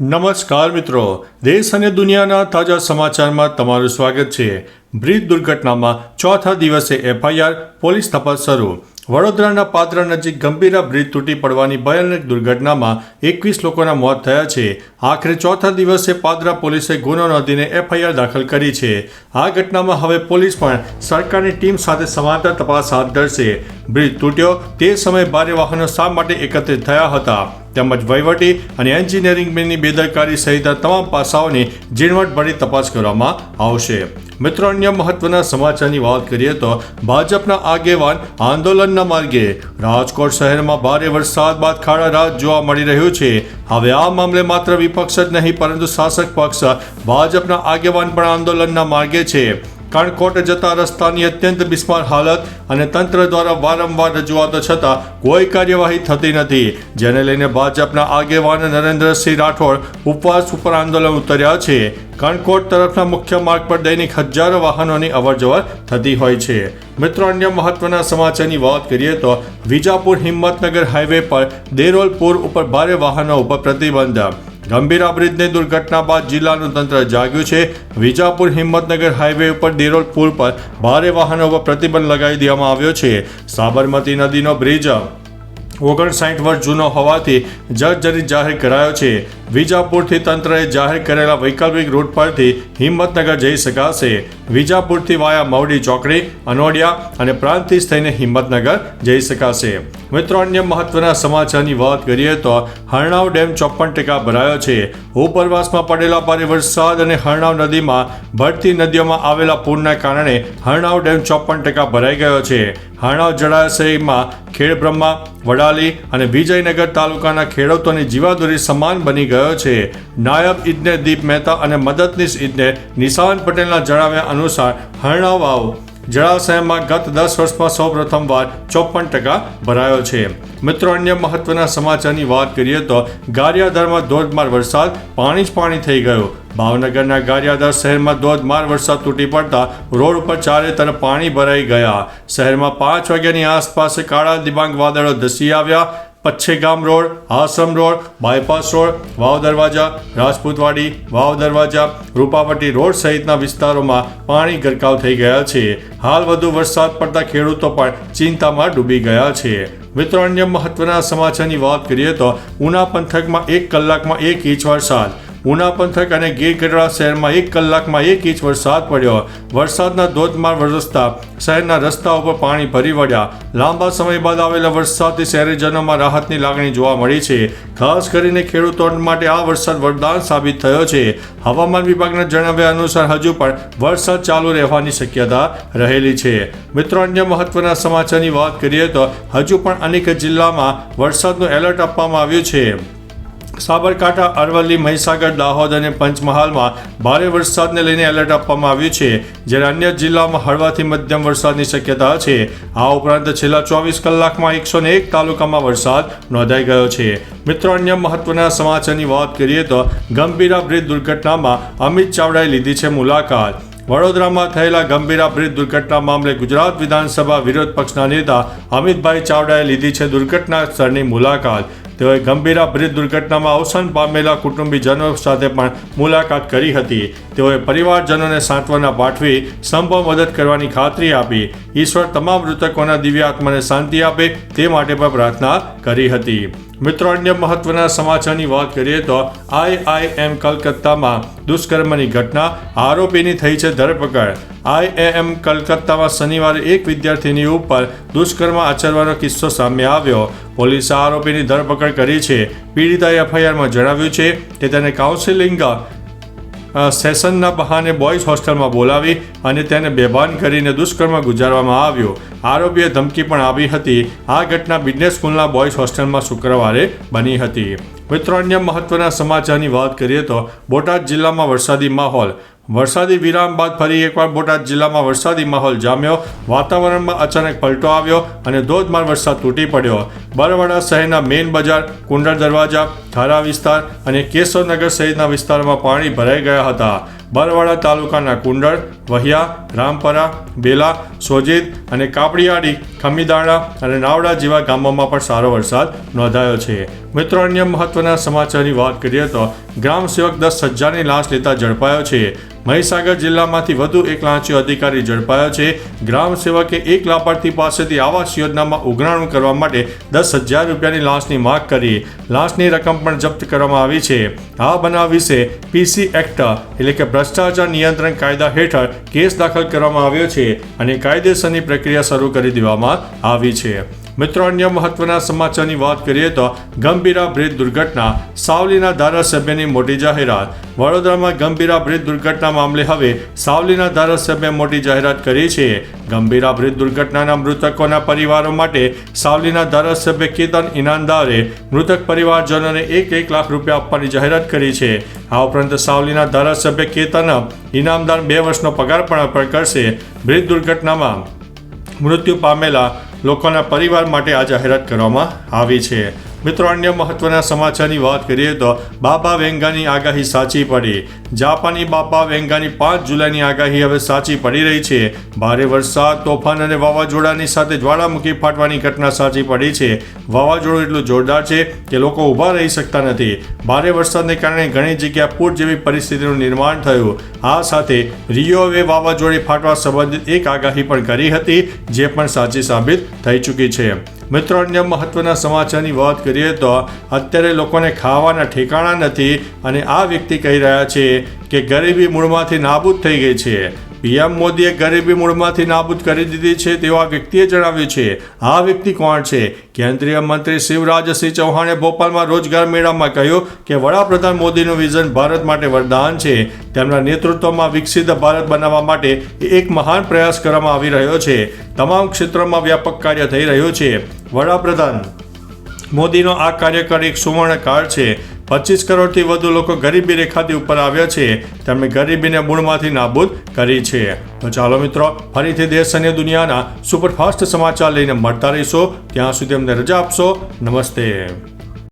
નમસ્કાર મિત્રો. દેશ અને દુનિયાના તાજા સમાચારમાં તમારું સ્વાગત છે. બ્રિજ દુર્ઘટનામાં ચોથા દિવસે એફઆઈઆર પોલીસ તપાસ શરૂ. વડોદરાના પાદરા નજીક ગંભીરા બ્રિજ તૂટી પડવાની ભયાનક દુર્ઘટનામાં એકવીસ લોકોના મોત થયા છે. આખરે ચોથા દિવસે પાદરા પોલીસે ગુનો નોંધીને એફઆઈઆર દાખલ કરી છે. આ ઘટનામાં હવે પોલીસ પણ સરકારની ટીમ સાથે સમાંતર તપાસ હાથ ધરશે. બ્રિજ તૂટ્યો તે સમયે ભારે વાહનો શા માટે એકત્રિત થયા હતા? તેમજ વહીવટી અને એન્જિનિયરિંગની બેદરકારી સહિતના તમામ પાસાઓની ઝીણવટભરી તપાસ કરવામાં આવશે. મિત્રો, અન્ય મહત્વના સમાચારની વાત કરીએ તો ભાજપના આગેવાન આંદોલનના માર્ગે રાજકોટ શહેરમાં ભારે વરસાદ બાદ ખાડા રાત જોવા મળી રહ્યું છે. હવે આ મામલે માત્ર વિપક્ષ જ નહીં, પરંતુ શાસક પક્ષ ભાજપના આગેવાન પણ આંદોલનના માર્ગે છે. કણકોટ જતા રસ્તાની અત્યંત બિસ્માર હાલત અને તંત્ર દ્વારા વારંવાર રજૂઆતો છતાં કોઈ કાર્યવાહી થતી નથી. જેને લઈને ભાજપના આગેવાન નરેન્દ્રસિંહ રાઠોડ ઉપવાસ ઉપર આંદોલન ઉતર્યા છે. કણકોટ તરફના મુખ્ય માર્ગ પર દૈનિક હજારો વાહનોની અવરજવર થતી હોય છે. મિત્રો, અન્ય મહત્વના સમાચારની વાત કરીએ તો વિજાપુર હિંમતનગર હાઈવે પર દેરોલપુર ઉપર ભારે વાહનો ઉપર પ્રતિબંધ. ગંભીરા બ્રિજની દુર્ઘટના બાદ જિલ્લાનું તંત્ર જાગ્યું છે. વિજાપુર હિંમતનગર હાઈવે ઉપર દેરોલ પુલ પર ભારે વાહનો પર પ્રતિબંધ લગાવી દેવામાં આવ્યો છે. સાબરમતી નદીનો બ્રિજ ઓગણસાઠ વર્ષ જૂનો હોવાથી જર્જરિત જાહેર કરાયો છે. વિજાપુરથી તંત્રએ જાહેર કરેલા વૈકલ્પિક રૂટ પરથી હિંમતનગર જઈ શકાશે. વિજાપુરથી વાયા મવડી ચોકડી, અનોડિયા અને પ્રાંતિજ થઈને હિંમતનગર જઈ શકાશે. મિત્રો, અન્ય મહત્વના સમાચારની વાત કરીએ તો હરણાવ ડેમ ચોપન ટકા ભરાયો છે. ઉપરવાસમાં પડેલા ભારે વરસાદ અને હરણાવ નદીમાં ભરતી નદીઓમાં આવેલા પૂરના કારણે હરણાવ ડેમ ચોપન ટકા ભરાઈ ગયો છે. હરણાવ જળાશયમાં ખેડબ્રહ્મા, વડાલી અને વિજયનગર તાલુકાના ખેડૂતોની જીવાદોરી સમાન બની ગયો છે. નાયબ ઇજનેર દીપ મહેતા અને મદદનીશ ઇજનેર નિશાન પટેલના જણાવ્યા અનુસાર હરણાવ જળાશયમાં ગત દસ વર્ષમાં સૌ પ્રથમવાર ચોપન ટકા ભરાયો છે. મિત્રો, અન્ય મહત્વના સમાચારની વાત કરીએ તો ગારિયાધારમાં ધોધમાર વરસાદ, પાણી જ પાણી થઈ ગયો. ભાવનગરના ગારિયાધાર શહેરમાં ધોધમાર વરસાદ તૂટી પડતા રોડ ઉપર ચારે તરફ પાણી ભરાઈ ગયા. શહેરમાં પાંચ વાગ્યાની આસપાસ કાળા દિબાંગ વાદળો ધસી આવ્યા. Pachchhegam road, Ashram road, bypass road, Vav Darwaja, Rajputwadi, Vav દરવાજા રૂપાવટી રોડ સહિતના વિસ્તારોમાં પાણી ગરકાવ થઈ ગયા છે. હાલ વધુ વરસાદ પડતા ખેડૂતો પણ ચિંતામાં ડૂબી ગયા છે. મિત્રો, અન્ય મહત્વના સમાચારની વાત કરીએ તો ઉના પંથકમાં એક કલાકમાં એક ઇંચ વરસાદ ઉના પંથક અને ગીર ગઢડા શહેરમાં એક કલાકમાં એક ઇંચ વરસાદ પડ્યો. વરસાદના ધોધમાર વરસતા શહેરના રસ્તા ઉપર પાણી ભરી વળ્યા. લાંબા સમય બાદ આવેલા વરસાદથી શહેરીજનોમાં રાહતની લાગણી જોવા મળી છે. ખાસ કરીને ખેડૂતો માટે આ વરસાદ વરદાન સાબિત થયો છે. હવામાન વિભાગના જણાવ્યા અનુસાર હજુ પણ વરસાદ ચાલુ રહેવાની શક્યતા રહેલી છે. મિત્રો, અન્ય મહત્વના સમાચારની વાત કરીએ તો હજુ પણ અનેક જિલ્લામાં વરસાદનું એલર્ટ આપવામાં આવ્યું છે. સાબરકાંઠા, અરવલ્લી, મહીસાગર, દાહોદ અને પંચમહાલમાં ભારે વરસાદને લઈને એલર્ટ આપવામાં આવ્યું છે, જ્યારે અન્ય જિલ્લામાં હળવાથી મધ્યમ વરસાદની શક્યતા છે. આ ઉપરાંત છેલ્લા ચોવીસ કલાકમાં એકસો ને એક તાલુકામાં વરસાદ નોંધાઈ ગયો છે. મિત્રો, અન્ય મહત્વના સમાચારની વાત કરીએ તો ગંભીરા બ્રિજ દુર્ઘટનામાં અમિત ચાવડાએ લીધી છે મુલાકાત. વડોદરામાં થયેલા ગંભીરા બ્રિજ દુર્ઘટના મામલે ગુજરાત વિધાનસભા વિરોધ પક્ષના નેતા અમિતભાઈ ચાવડાએ લીધી છે દુર્ઘટના સ્થળની મુલાકાત. તેઓએ ગંભીરા બ્રિજ દુર્ઘટનામાં અવસાન પામેલા કુટુંબીજનો સાથે પણ મુલાકાત કરી હતી. તેઓએ પરિવારજનોને સાંત્વના પાઠવી સંભવ મદદ કરવાની ખાતરી આપી. ઈશ્વર તમામ મૃતકોના દિવ્ય આત્માને શાંતિ આપે તે માટે પણ પ્રાર્થના કરી હતી. મિત્રો, અન્ય મહત્વના સમાચારની વાત કરીએ તો આઈઆઈએમ કલકત્તામાં દુષ્કર્મની ઘટના આરોપીની થઈ છે ધરપકડ. આઈએએમ કલકત્તામાં શનિવારે એક વિદ્યાર્થીની ઉપર દુષ્કર્મ આચરવાનો કિસ્સો સામે આવ્યો. પોલીસે આરોપીની ધરપકડ કરી છે. પીડિતાએ એફઆઈઆરમાં જણાવ્યું છે કે તેને કાઉન્સિલિંગ સેશનના બહાને બોયઝ હોસ્ટેલમાં બોલાવી અને તેને બેભાન કરીને દુષ્કર્મ ગુજારવામાં આવ્યો. આરોપીએ ધમકી પણ આપી હતી. આ ઘટના બિઝનેસ સ્કૂલના બોયઝ હોસ્ટેલમાં શુક્રવારે બની હતી. મિત્રો, અન્ય મહત્વના સમાચારની વાત કરીએ તો બોટાદ જિલ્લામાં વરસાદી માહોલ. વરસાદી વિરામ બાદ ફરી એકવાર બોટાદ જિલ્લામાં વરસાદી માહોલ જામ્યો. વાતાવરણમાં અચાનક પલટો આવ્યો અને ધોધમાર વરસાદ તૂટી પડ્યો. બરવાડા શહેરના મેઇન બજાર, કુંડળ દરવાજા થારા વિસ્તાર અને કેશવનગર સહિતના વિસ્તારોમાં પાણી ભરાઈ ગયા હતા. બરવાડા તાલુકાના કુંડળ, વહિયા, રામપરા, બેલા સોજિત અને કાપડિયાળી ખમીદાણા અને નાવડા જેવા ગામોમાં પણ સારો વરસાદ નોંધાયો છે. મિત્રો, અન્ય મહત્વના સમાચારની વાત કરીએ તો ગ્રામ સેવક દસ હજારની લાશ લેતા ઝડપાયો છે. મહીસાગર જિલ્લામાંથી વધુ એક લાંચીયો અધિકારી ઝડપાયો છે. ગ્રામ સેવકે એક લાભાર્થી પાસેથી આવાસ યોજનામાં ઉઘરાણું કરવા માટે દસ હજાર રૂપિયાની લાંચની માગ કરી. લાંચની રકમ પણ જપ્ત કરવામાં આવી છે. આ બનાવ વિશે પીસી એક્ટ એટલે કે ભ્રષ્ટાચાર નિયંત્રણ કાયદા હેઠળ કેસ દાખલ કરવામાં આવ્યો છે અને કાયદેસરની પ્રક્રિયા શરૂ કરી દેવામાં આવી છે. મિત્રો, અન્ય મહત્વના સમાચારની વાત કરીએ તો ગંભીરા બ્રિજ દુર્ઘટના. સાવલીના ધારાસભ્યની મોટી જાહેરાત. વડોદરામાં ગંભીરા બ્રિજ દુર્ઘટના મામલે હવે સાવલીના ધારાસભ્ય મોટી જાહેરાત કરી છે. ગંભીરા બ્રિજ દુર્ઘટનાના મૃતકોના પરિવારો માટે સાવલીના ધારાસભ્ય કેતન ઇનામદારે મૃતક પરિવારજનોને એક એક લાખ રૂપિયા આપવાની જાહેરાત કરી છે. આ ઉપરાંત સાવલીના ધારાસભ્ય કેતન ઇનામદાર બે વર્ષનો પગાર પણ અર્પણ કરશે. બ્રિજ દુર્ઘટનામાં મૃત્યુ પામેલા લોકોના પરિવાર માટે આ જાહેરાત કરવામાં આવી છે. મિત્રો, અન્ય મહત્વના સમાચારની વાત કરીએ તો બાપા વેંગાની આગાહી સાચી પડી. જાપાની બાપા વેંગાની પાંચ જુલાઈની આગાહી હવે સાચી પડી રહી છે. ભારે વરસાદ, તોફાન અને વાવાઝોડાની સાથે જ્વાળામુખી ફાટવાની ઘટના સાચી પડી છે. વાવાઝોડું એટલું જોરદાર છે કે લોકો ઊભા રહી શકતા નથી. ભારે વરસાદને કારણે ઘણી જગ્યા પૂર જેવી પરિસ્થિતિનું નિર્માણ થયું. આ સાથે રિયોએ વાવાઝોડે ફાટવા સંબંધિત એક આગાહી પણ કરી હતી, જે પણ સાચી સાબિત થઈ ચૂકી છે. મિત્રો, અન્ય મહત્વના સમાચારની વાત કરીએ તો અત્યારે લોકોને ખાવાના ઠેકાણા નથી અને આ વ્યક્તિ કહી રહ્યા છે કે ગરીબી મૂળમાંથી નાબૂદ થઈ ગઈ છે. પીએમ મોદીએ ગરીબી મૂળમાંથી નાબૂદ કરી દીધી છે તેવા વ્યક્તિએ જણાવ્યું છે, આ વ્યક્તિ કોણ છે? કેન્દ્રીય મંત્રી શિવરાજસિંહ ચૌહાણે ભોપાલમાં રોજગાર મેળામાં કહ્યું કે વડાપ્રધાન મોદીનું વિઝન ભારત માટે વરદાન છે. તેમના નેતૃત્વમાં વિકસિત ભારત બનાવવા માટે એક મહાન પ્રયાસ કરવામાં આવી રહ્યો છે. તમામ ક્ષેત્રોમાં વ્યાપક કાર્ય થઈ રહ્યું છે. વડાપ્રધાન મોદીનો આ કાર્યકાળ એક સુવર્ણ કાળ છે. પચીસ કરોડથી વધુ લોકો ગરીબી રેખાથી ઉપર આવ્યા છે. તેમણે ગરીબીને મૂળમાંથી નાબૂદ કરી છે. તો ચાલો મિત્રો, ફરીથી દેશ અને દુનિયાના સુપરફાસ્ટ સમાચાર લઈને મળતા રહીશો. ત્યાં સુધી અમને રજા આપશો. નમસ્તે.